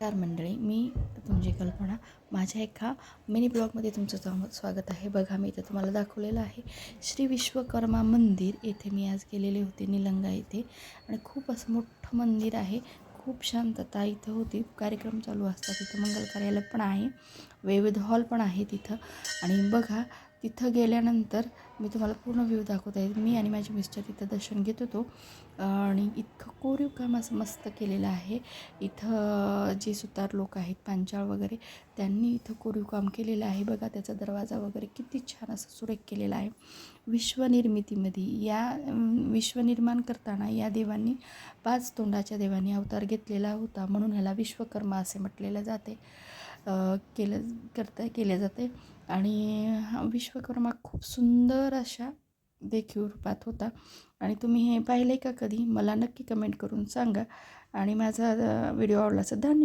चार मंडळी मी तुमची कल्पना. माझ्या एका मिनी ब्लॉगमध्ये तुमचं स्वागत आहे. बघा मी इथं तुम्हाला दाखवलेलं आहे. श्री विश्वकर्मा मंदिर येथे मी आज गेलेले होते निलंगा येथे. आणि खूप असं मोठं मंदिर आहे. खूप शांतता इथं होती. कार्यक्रम चालू असतात. तिथं मंगल कार्यालय पण आहे. विविध हॉल पण आहे तिथं आणि बघा तिथं गेल्यानंतर मी तुम्हाला पूर्ण व्ह्यू दाखवत आहे. मी आणि माझे मिस्टर तिथं दर्शन घेत होतो. आणि इतकं कोरीव काम असं मस्त केलेलं आहे. इथं जे सुतार लोक आहेत पांचाळ वगैरे त्यांनी इथं कोरीव काम केलेलं आहे. बघा त्याचा दरवाजा वगैरे किती छान असं सुरेख केलेला आहे. विश्वनिर्मितीमध्ये या विश्वनिर्माण करताना या देवांनी पाच तोंडाच्या देवांनी अवतार घेतलेला होता. म्हणून ह्याला विश्वकर्मा असे म्हटलेलं जाते. केलं करता केले जाते. आणि हा विश्वकर्मा खूप सुंदर अशा देखील रूपात होता. आणि तुम्ही हे पाहिले का कधी? मला नक्की कमेंट करून सांगा. आणि माझा व्हिडिओ आवडला असेल धन्यवाद.